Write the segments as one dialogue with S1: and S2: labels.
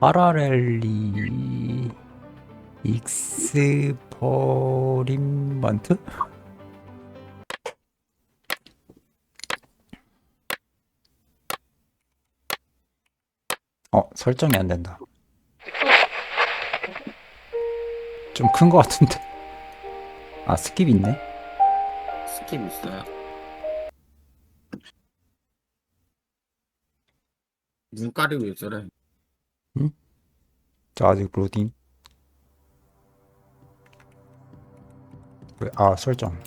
S1: 파라렐리 익스퍼리먼트? 어, 설정이 안 된다. 좀큰거 같은데. 아, 스킵 있네?
S2: 스킵 있어요. 눈깔이 왜 저래?
S1: 저 아직 로딩. 왜, 아, 설정.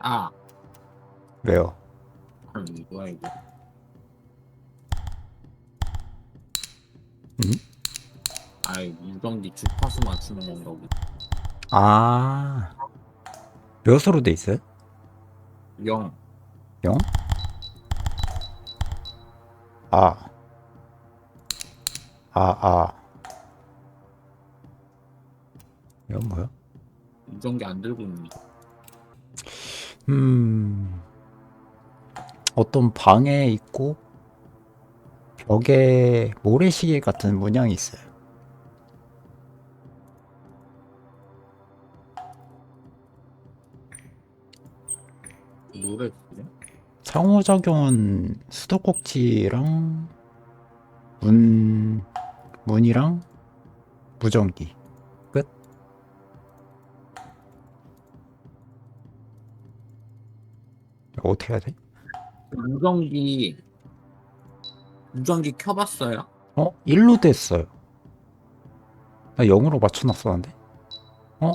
S2: 아,
S1: 왜요?
S2: 그럼 뭐야 이거?
S1: 응?
S2: 아이 무전기 주파수 맞추는 건가 보다.
S1: 아, 몇 으로 돼 있어요?
S2: 영.
S1: 0? 아. 아, 아. 이건 뭐야?
S2: 무전기 안 들고 있는.
S1: 음, 어떤 방에 있고, 벽에 모래시계 같은 문양이 있어요.
S2: 노래?
S1: 상호작용은 수도꼭지랑 문, 문이랑 무전기. 끝. 어떻게 해야 돼?
S2: 무전기 무전기 켜봤어요?
S1: 어? 1로 됐어요. 나 0으로 맞춰놨었는데? 어?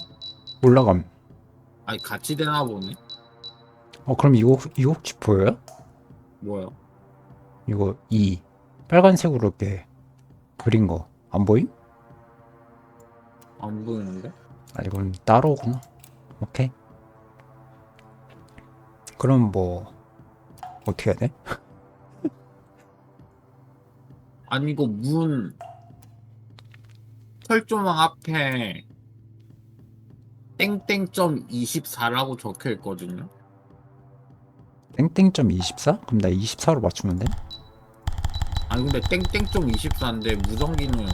S1: 올라감.
S2: 아니 같이 되나 보네.
S1: 어, 그럼 이거, 이거 혹시 보여요?
S2: 뭐야?
S1: 이거 2. 빨간색으로 이렇게 그린 거. 안 보임?
S2: 안 보이는데?
S1: 아, 이건 따로구나. 오케이. 그럼 뭐, 어떻게 해야 돼?
S2: 아니 이거 문 철조망 앞에 땡땡점 24라고 적혀 있거든요.
S1: 땡땡점 24? 그럼 나 24로 맞추면 돼?
S2: 아니 근데 땡땡점 24인데 무전기는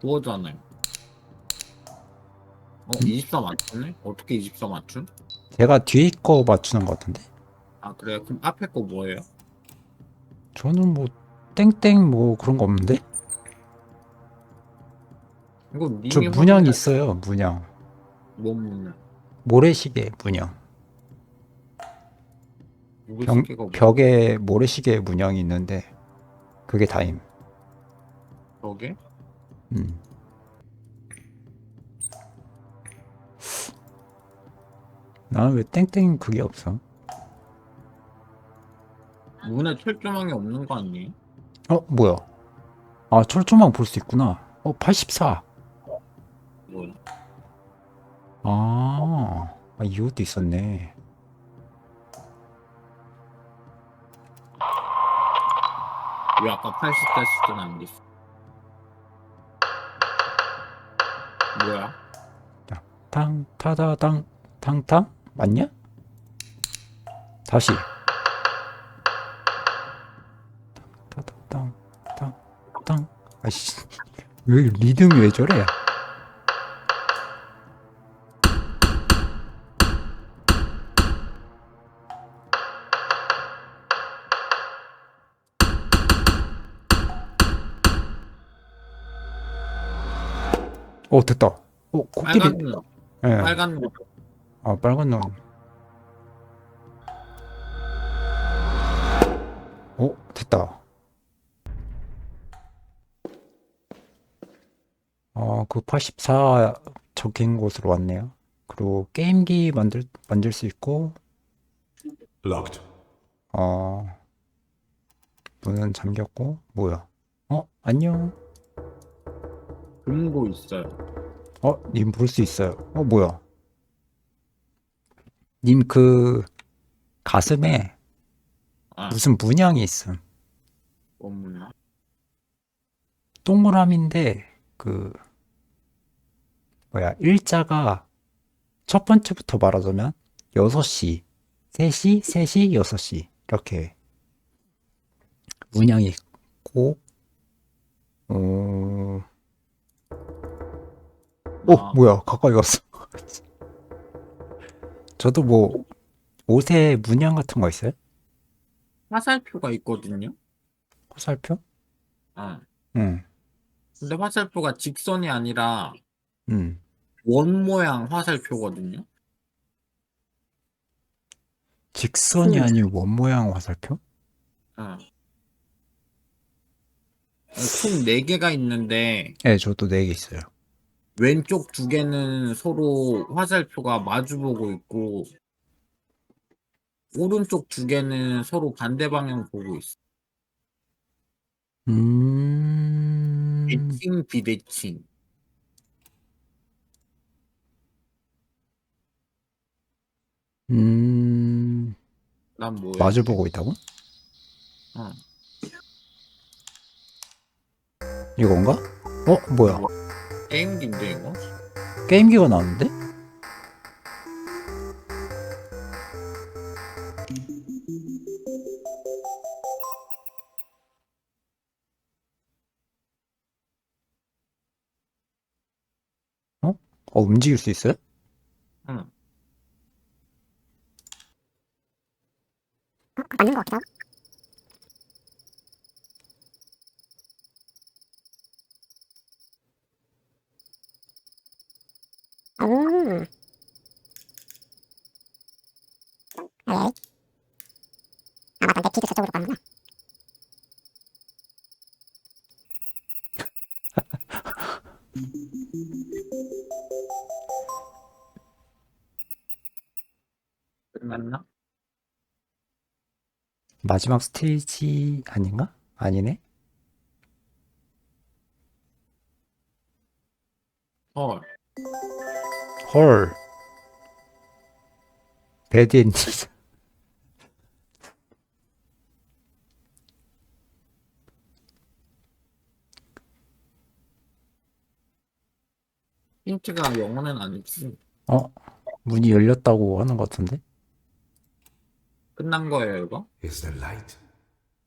S2: 그거잖아요. 어, 24 맞췄네? 어떻게 24 맞춤?
S1: 제가 뒤에 거 맞추는 것 같은데?
S2: 아 그래? 그럼 앞에 거 뭐예요?
S1: 저는 뭐, 땡땡 뭐 그런 거 없는데?
S2: 이거 님이
S1: 저 문양이 있어요, 문양.
S2: 뭔 문양?
S1: 모래시계 문양. 벽,
S2: 뭐
S1: 벽에 모래시계 문양이 있는데, 그게 다임.
S2: 저게?
S1: 음. 나는 왜 땡땡 그게 없어?
S2: 문에 철조망이 없는 거 아니에요?
S1: 어, 뭐야? 아, 철조망 볼 수 있구나. 어, 84.
S2: 뭐야?
S1: 아, 아 이것도 있었네.
S2: 왜 아까 80대 시대는 안 됐어? 뭐야?
S1: 탕, 타다당, 탕탕? 맞냐? 다시. 타다당, 탕, 탕. 아이씨. 왜, 리듬이 왜 저래? 오, 됐다. 오, 코끼리.
S2: 빨간 눈,
S1: 예.
S2: 빨간 눈.
S1: 아, 빨간 눈. 오, 됐다. 어, 그84 적힌 곳으로 왔네요. 그리고 게임기 만들, 만들 수 있고,
S3: Locked.
S1: 어, 문은 잠겼고, 뭐야? 어, 안녕.
S2: 금고 있어요.
S1: 어, 님 볼 수 있어요. 어, 뭐야? 님 그 가슴에
S2: 아,
S1: 무슨 문양이 있음.
S2: 뭔 문양?
S1: 동그라미인데 그 뭐야 일자가 첫 번째부터 말하자면 6시 3시, 3시, 6시 이렇게 문양이 있고 어... 오
S2: 아,
S1: 뭐야 가까이 갔어 저도 뭐 옷에 문양 같은 거 있어요?
S2: 화살표가 있거든요.
S1: 화살표?
S2: 어.
S1: 응,
S2: 근데 화살표가 직선이 아니라
S1: 응.
S2: 원 모양 화살표거든요.
S1: 직선이
S2: 음.
S1: 아닌 원 모양 화살표?
S2: 어. 총 4개가 있는데
S1: 네, 저도 네 개 있어요.
S2: 왼쪽 두 개는 서로 화살표가 마주보고 있고 오른쪽 두 개는 서로 반대 방향 보고 있어.
S1: 음,
S2: 대칭 비대칭.
S1: 음,
S2: 난 뭐야?
S1: 마주 보고 있다고?
S2: 어.
S1: 이건가? 어, 뭐야?
S2: 게임기인데 이거?
S1: 게임기가 나왔는데? 어? 어, 움직일 수 있어요?
S2: 응.
S4: 맞는 것 같기도 하고. 음. 아, 예. 아, 맞다. 내 피도 저쪽으로 가는구나.
S2: 끝났나?
S1: 마지막 스테이지 아닌가? 아니네?
S2: 헐.
S1: 헐. 배드엔딩.
S2: 힌트가 영어는 아니지.
S1: 어? 문이 열렸다고 하는 것 같은데?
S2: 끝난 거예요 이거?
S3: Is the light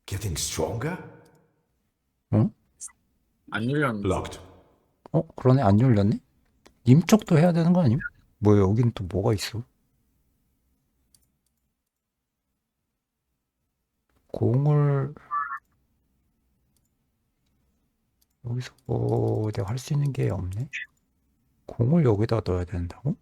S3: getting stronger?
S2: 안 열렸는데.
S3: Locked.
S1: 어? 그러네. 안 열렸네? 님 쪽도 해야 되는 거 아님? 뭐야, 여긴 또 뭐가 있어? 공을 여기서 뭐 내가 할 수 있는 게 없네. 공을 여기다 넣어야 된다고?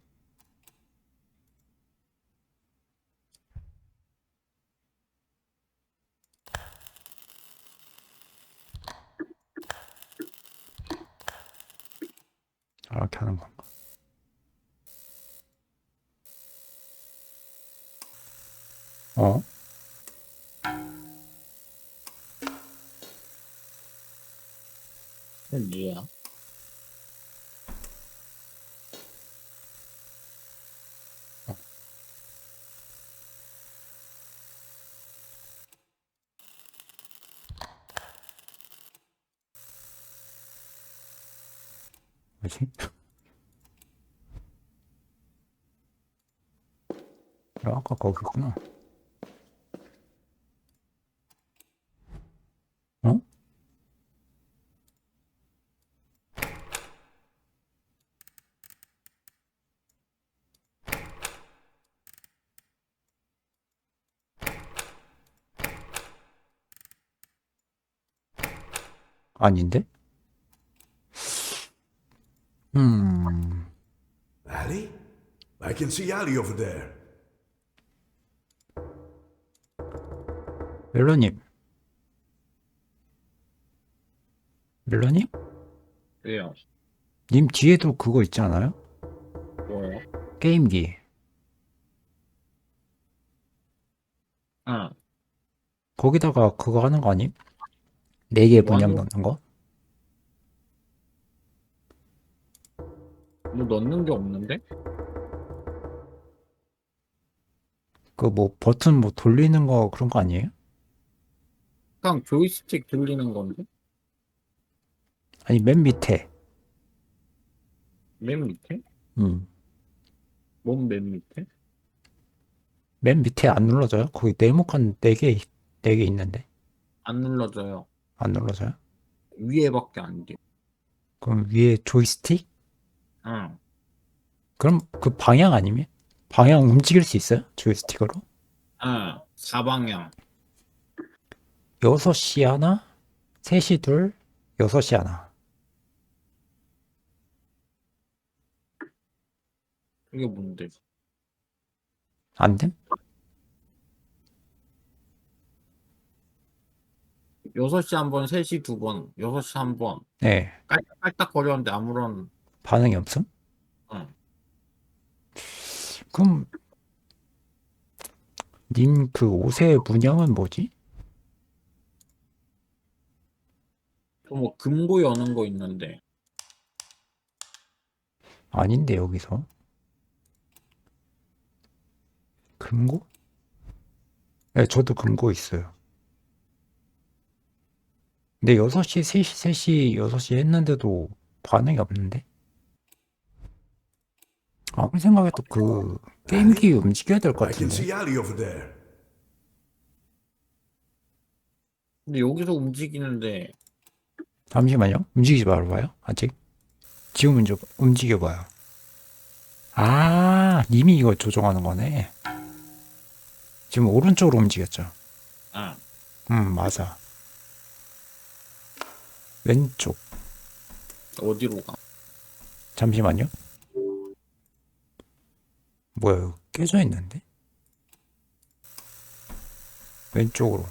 S1: 아, 이렇게 하는 건가? 어?
S2: 뭐야?
S1: 뭐지? 야, 아까 거기 있구나. 어? 아닌데? 음,
S3: Ali? I can see Ali over there.
S1: 멜로님. 멜로님?
S2: 왜요?
S1: 님 뒤에도 그거 있지 않아요?
S2: 뭐요?
S1: 게임기.
S2: 응.
S1: 거기다가 그거 하는 거 아님?
S2: 네개뭐
S1: 분양
S2: 하는
S1: 넣는 거?
S2: 뭐 넣는 게 없는데?
S1: 그 뭐 버튼 뭐 돌리는 거 그런 거 아니에요?
S2: 그냥 조이스틱 돌리는 건데?
S1: 아니 맨 밑에.
S2: 맨 밑에?
S1: 음.
S2: 뭔 맨 밑에?
S1: 맨 밑에 안 눌러져요? 거기 네모칸 4개, 4개 있는데.
S2: 안 눌러져요.
S1: 안 눌러져요?
S2: 위에밖에 안 돼.
S1: 그럼 위에 조이스틱?
S2: 응.
S1: 그럼 그 방향 아니면? 방향 움직일 수 있어요? 조이스틱으로?
S2: 응. 사방향.
S1: 6시 하나, 3시 둘, 6시 하나.
S2: 그게 뭔데?
S1: 안 됨?
S2: 6시 한 번, 3시 두 번, 6시 한 번.
S1: 네.
S2: 깔딱깔딱 거렸는데 아무런,
S1: 반응이 없음?
S2: 응.
S1: 그럼, 님 그 옷의 문양은 뭐지?
S2: 또뭐 금고 여는 거 있는데.
S1: 아닌데, 여기서. 금고? 네, 저도 금고 있어요. 근데 6시, 3시, 3시, 6시 했는데도 반응이 없는데? 아무리 생각해도 그 게임기 움직여야 될 것 같은데.
S2: 근데 여기서 움직이는데,
S1: 잠시만요. 움직이지 말아봐요. 아직. 지금 움직여봐요. 아, 님이 이거 조종하는 거네. 지금 오른쪽으로 움직였죠.
S2: 응.
S1: 음, 맞아. 왼쪽.
S2: 어디로 가?
S1: 잠시만요. 뭐야, 이거 깨져 있는데? 왼쪽으로.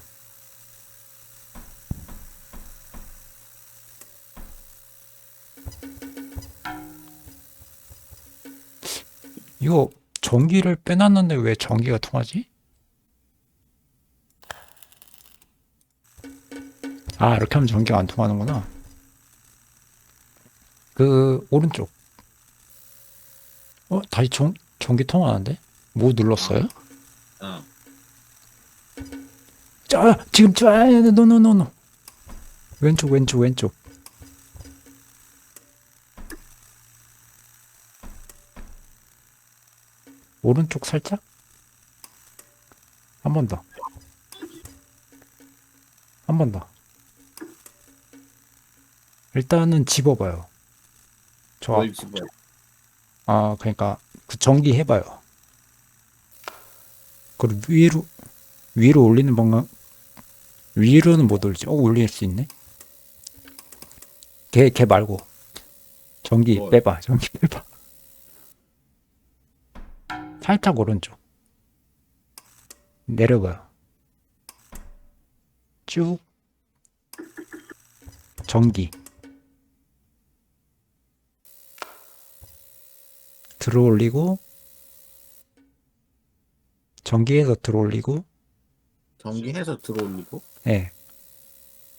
S1: 이거 전기를 빼놨는데 왜 전기가 통하지? 아, 이렇게 하면 전기가 안 통하는구나. 그, 오른쪽. 어, 다시 전, 전기 통하는데? 뭐 눌렀어요?
S2: 응.
S1: 자, 지금, 자, 노노노노. 왼쪽, 왼쪽, 왼쪽. 오른쪽 살짝? 한 번 더. 한 번 더. 일단은 집어봐요. 저,
S2: 뭘 집어?
S1: 아, 그러니까 그 전기 해봐요. 그리고 위로 위로 올리는 방향 위로는 못 올리지. 어, 올릴 수 있네. 걔, 걔 말고 전기
S2: 뭘?
S1: 빼봐. 전기 빼봐. 살짝 오른쪽 내려가요. 쭉 전기 들어 올리고 전기에서 들어 올리고
S2: 전기해서 들어 올리고?
S1: 예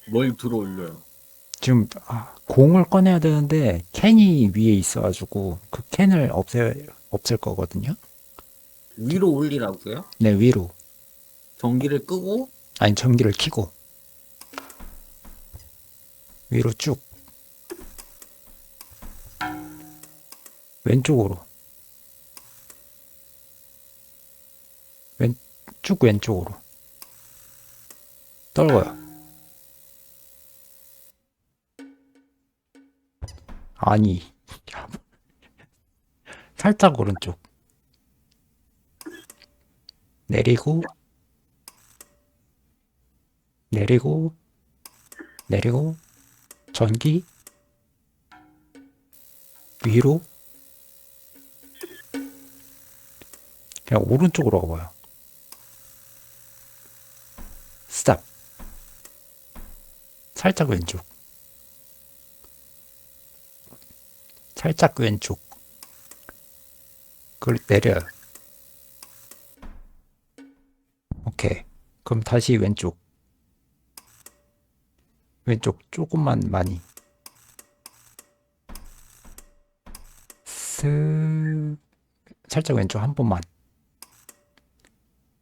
S2: 뭘 들어 올려요?
S1: 지금 아, 공을 꺼내야 되는데 캔이 위에 있어 가지고 그 캔을 없애 없앨 거거든요.
S2: 위로 올리라고요?
S1: 네 위로
S2: 전기를 끄고?
S1: 아니 전기를 켜고 위로 쭉 왼쪽으로 왼 쭉 왼쪽으로. 떨궈요. 아니. 살짝 오른쪽. 내리고. 내리고. 내리고. 전기. 위로. 그냥 오른쪽으로 가봐요. 스탑 살짝 왼쪽 살짝 왼쪽 그걸 내려요. 오케이. 그럼 다시 왼쪽. 왼쪽 조금만 많이. 스 살짝 왼쪽 한 번만.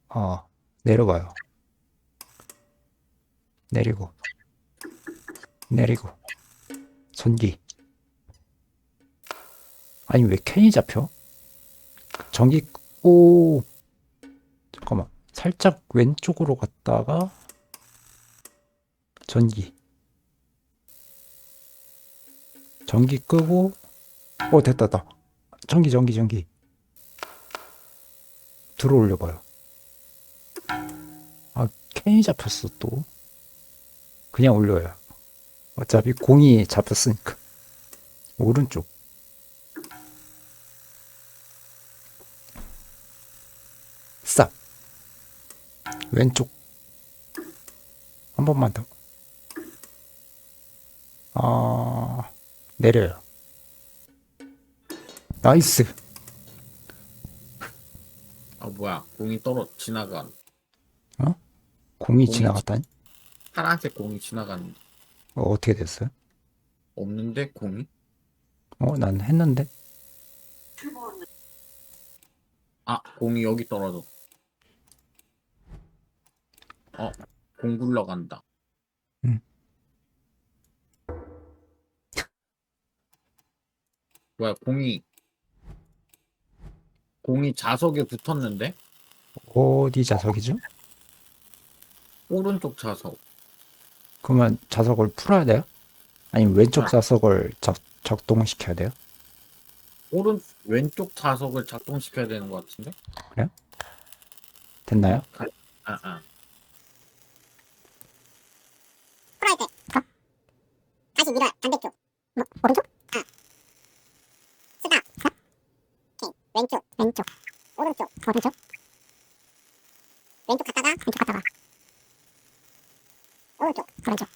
S1: 어, 내려봐요. 내리고. 내리고. 전기. 아니 왜 캔이 잡혀? 전기 오 잠깐만. 살짝 왼쪽으로 갔다가 전기. 전기 끄고 어 됐다 됐다. 전기 전기 전기. 들어 올려봐요. 아 캔이 잡혔어 또. 그냥 올려요. 어차피 공이 잡혔으니까. 오른쪽. 쌉. 왼쪽. 한 번만 더. 아, 내려요. 나이스.
S2: 아 뭐야 공이 떨어 지나간
S1: 공이
S2: 공이
S1: 지나갔다니?
S2: 파란색 공이 지나간
S1: 어, 어떻게 됐어요?
S2: 없는데 공이?
S1: 어, 난 했는데?
S2: 아 공이 여기 떨어져. 어공 굴러간다.
S1: 응.
S2: 뭐야 공이 공이 자석에 붙었는데
S1: 어디 자석이죠?
S2: 오른쪽 자석.
S1: 그러면 자석을 풀어야 돼요? 아니면 왼쪽
S2: 아.
S1: 자석을 작, 작동시켜야 돼요?
S2: 오른 왼쪽 자석을 작동시켜야 되는 것 같은데?
S1: 됐나요?
S2: 아 아.
S4: 풀어야 돼. 풀어. 다시 밀어야 반대쪽. 뭐, 오른쪽? 아. 쓰다. 서. 오케이. 왼쪽. 왼쪽. 오른쪽. 오른쪽. 왼쪽 갔다가 왼쪽 갔다가. 오른쪽. 오른쪽.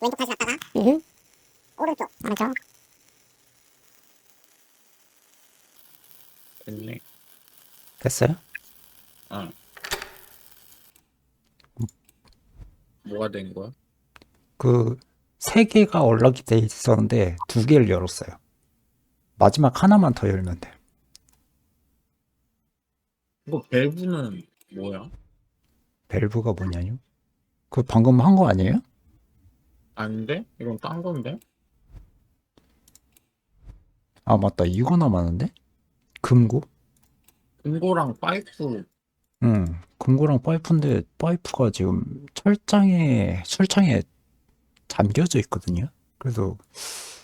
S4: 왼쪽 다시 갔다가. 음. 오른쪽. 오른쪽.
S2: 됐네.
S1: 됐어요?
S2: 어. 뭐가 된 거야?
S1: 그, 세 개가 연락이 돼 있었는데, 두 개를 열었어요. 마지막 하나만 더 열면 돼요.
S2: 이거 밸브는 뭐야?
S1: 밸브가 뭐냐요? 그 방금 한 거 아니에요?
S2: 아닌데? 이건 딴 건데?
S1: 아, 맞다. 이거 남았는데? 금고?
S2: 금고랑 파이프
S1: 응. 금고랑 파이프인데, 파이프가 지금 철장에, 술창에 잠겨져 있거든요. 그래서,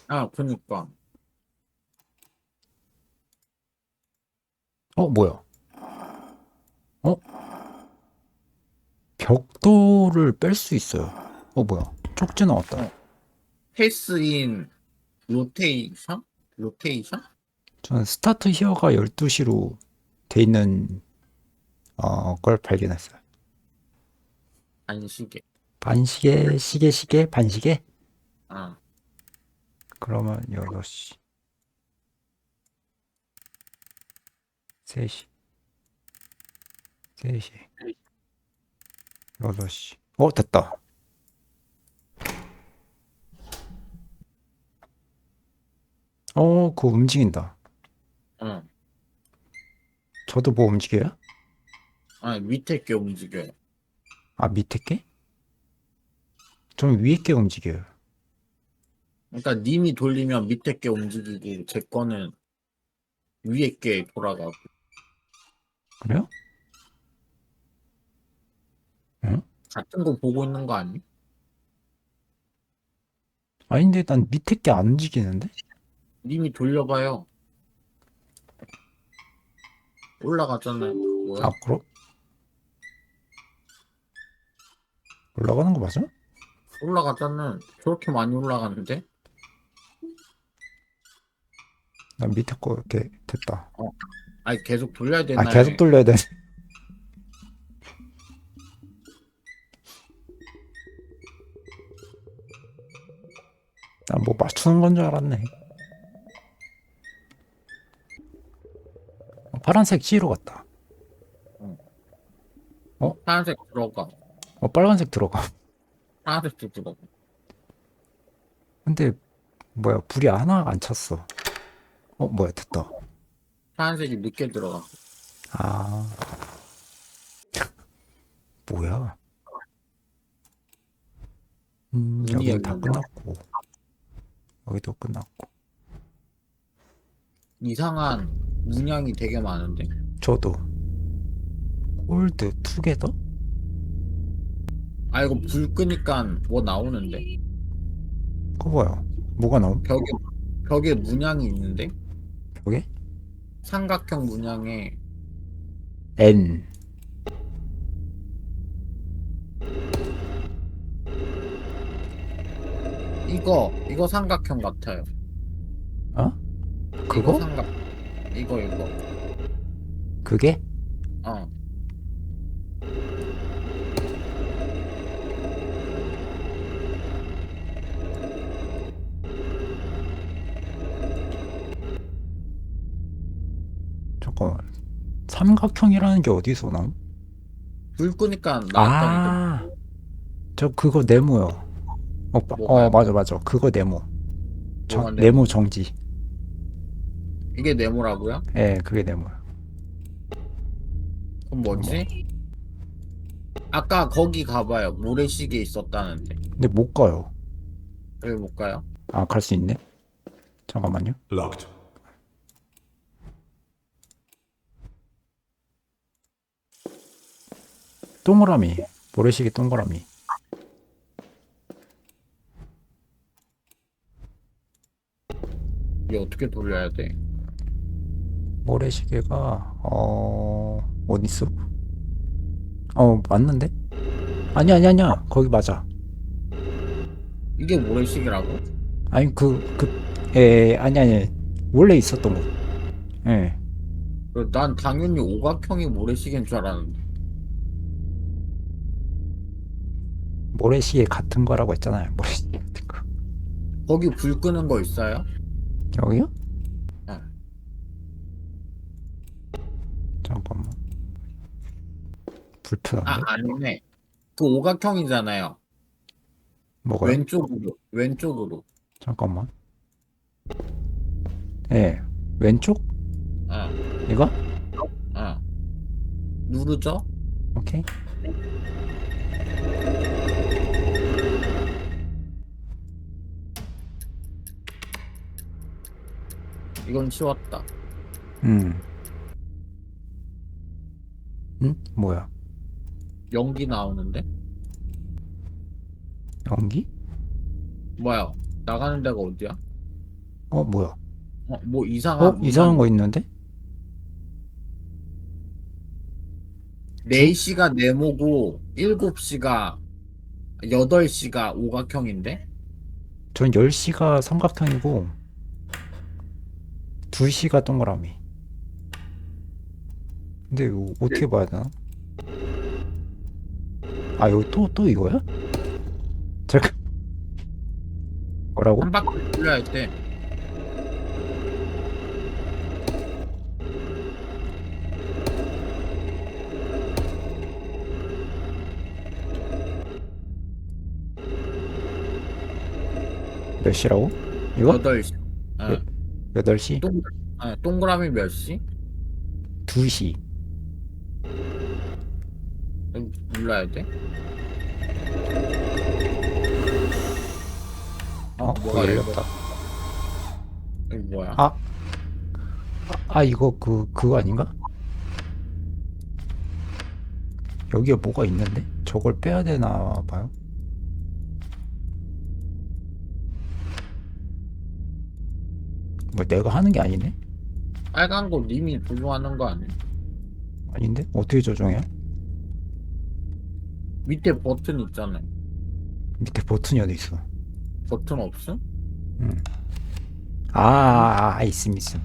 S2: 아 그니까
S1: 어, 뭐야? 어? 벽돌을 뺄수 있어요. 어, 뭐야? 쪽지 나왔다.
S2: 패스인 로테이션? 로테이션?
S1: 저는 스타트 히어가 12시로 돼 있는 어, 걸 발견했어요.
S2: 안시계
S1: 반시계, 시계, 시계, 반시계?
S2: 아
S1: 그러면 6시. 3시. 3시. 6시. 어, 됐다. 어, 그거 움직인다.
S2: 어.
S1: 저도 뭐 움직여요?
S2: 아 밑에 게 움직여요
S1: 아, 밑에 게? 전 위에 게 움직여요.
S2: 그러니까 님이 돌리면 밑에 게 움직이고 제 거는 위에 게 돌아가고
S1: 그래요?
S2: 같은 거 보고 있는 거 아니?
S1: 아닌데, 난 밑에 게 안 움직이는데?
S2: 님이 돌려봐요 올라가잖아요 뭐야?
S1: 아, 그럼? 올라가는 거 맞아?
S2: 올라가잖아 저렇게 많이 올라가는데?
S1: 난 밑에 거 이렇게 됐다.
S2: 아니 계속 돌려야 되나
S1: 아, 계속 돌려야 돼. 난 뭐 맞추는 건 줄 알았네. 어, 파란색 C로 갔다.
S2: 파란색 들어가
S1: 어, 빨간색 들어가.
S2: 파란색 도 들어가
S1: 근데 뭐야 불이 하나 안 찼어. 어 뭐야 됐다.
S2: 파란색이 늦게 들어가
S1: 아 뭐야? 음 여기는 다? 끝났고 여기도 끝났고
S2: 이상한 문양이 되게 많은데
S1: 저도 홀드 투게더?
S2: 아 이거 불 끄니까 뭐 나오는데
S1: 그거 뭐야? 뭐가 나옴?
S2: 벽에 벽에 문양이 있는데
S1: 여기?
S2: 삼각형 문양에
S1: N
S2: 이거 이거 삼각형 같아요.
S1: 어?
S2: 이거
S1: 그거?
S2: 삼각 이거 이거
S1: 그게?
S2: 어
S1: 잠깐만 삼각형이라는 게 어디서 나옴?
S2: 불 끄니까 나왔다니까.
S1: 아, 저 그거 네모요. 어, 바-
S2: 뭐가요?
S1: 어 맞아 맞아 그거 네모. 정-
S2: 뭐가
S1: 네모?
S2: 네모?
S1: 정지.
S2: 이게 네모라고요?
S1: 예, 그게 네모야.
S2: 그럼 뭐지? 아까 거기 가봐요. 모래시계 있었다는데.
S1: 근데 못 가요.
S2: 여기 못 가요?
S1: 아, 갈 수 있네. 잠깐만요.
S3: Locked.
S1: 동그라미. 모래시계 동그라미.
S2: 이게 어떻게 돌려야 돼?
S1: 모래시계가 어 어디 있어? 어 맞는데? 아니 아니 아니야. 거기 맞아.
S2: 이게 모래시계라고?
S1: 아니 그그에 아니 아니 원래 있었던 거. 예.
S2: 그난 당연히 오각형이 모래시계인 줄 알았는데.
S1: 모래시계 같은 거라고 했잖아요. 모래시계 같은 거.
S2: 거기 불 끄는 거 있어요?
S1: 여기요?
S2: 응.
S1: 잠깐만. 불편한데?
S2: 아 아니네. 그 오각형이잖아요.
S1: 뭐가요?
S2: 왼쪽으로 왼쪽으로.
S1: 잠깐만. 예. 왼쪽?
S2: 어,
S1: 이거?
S2: 어. 누르죠?
S1: 오케이.
S2: 이건 쉬웠다.
S1: 음. 응? 뭐야?
S2: 연기 나오는데?
S1: 연기?
S2: 뭐야? 나가는 데가 어디야?
S1: 어, 뭐야?
S2: 어, 뭐 이상한
S1: 어, 이상한 거 있는데?
S2: 4시가 네모고 7시가 8시가 오각형인데?
S1: 전 10시가 삼각형이고 2시가 동그라미. 근데 이거 어떻게 봐야 되나? 아, 여기 또, 또 이거야? 잠깐. 뭐라고?
S2: 한 바퀴 돌려야 돼.
S1: 몇 시라고? 이거?
S2: 8시. 어.
S1: 네. 8시?
S2: 동, 아, 동그라미 몇 시?
S1: 2시.
S2: 여기 눌러야 돼?
S1: 어,
S2: 뭐가
S1: 어, 열렸다.
S2: 이거 뭐야?
S1: 아. 아, 이거 그, 그거 아닌가? 여기에 뭐가 있는데? 저걸 빼야 되나 봐요. 뭐 내가 하는 게 아니네?
S2: 빨간 거 님이 조종하는 거 아니야?
S1: 아닌데? 어떻게 조정해요?
S2: 밑에 버튼 있잖아요.
S1: 밑에 버튼이 어디 있어?
S2: 버튼 없음?
S1: 아, 아, 아 있음, 있음.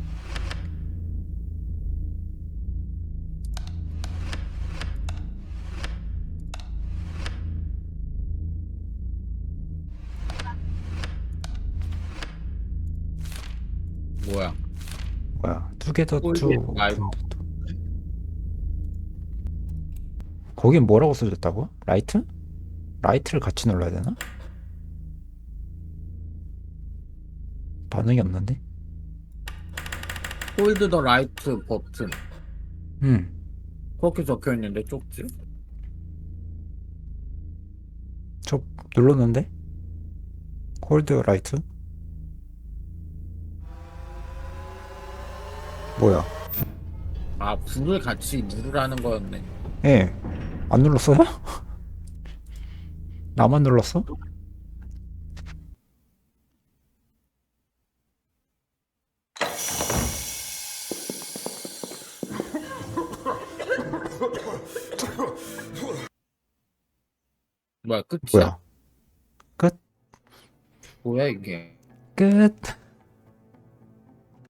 S1: 투게더 투.
S2: 말고.
S1: 거긴 뭐라고 써졌다고? 라이트? 라이트를 같이 눌러야 되나? 반응이 없는데?
S2: 홀드 더 라이트 버튼.
S1: 음.
S2: 그렇게 적혀 있는데 쪽지?
S1: 저 눌렀는데? 홀드 라이트? 뭐야?
S2: 아, 불을 같이 누르라는 거였네.
S1: 예. 안 눌렀어요? 나만 눌렀어?
S2: 뭐야 끝이야?
S1: 뭐야? 끝?
S2: 뭐야 이게?
S1: 끝.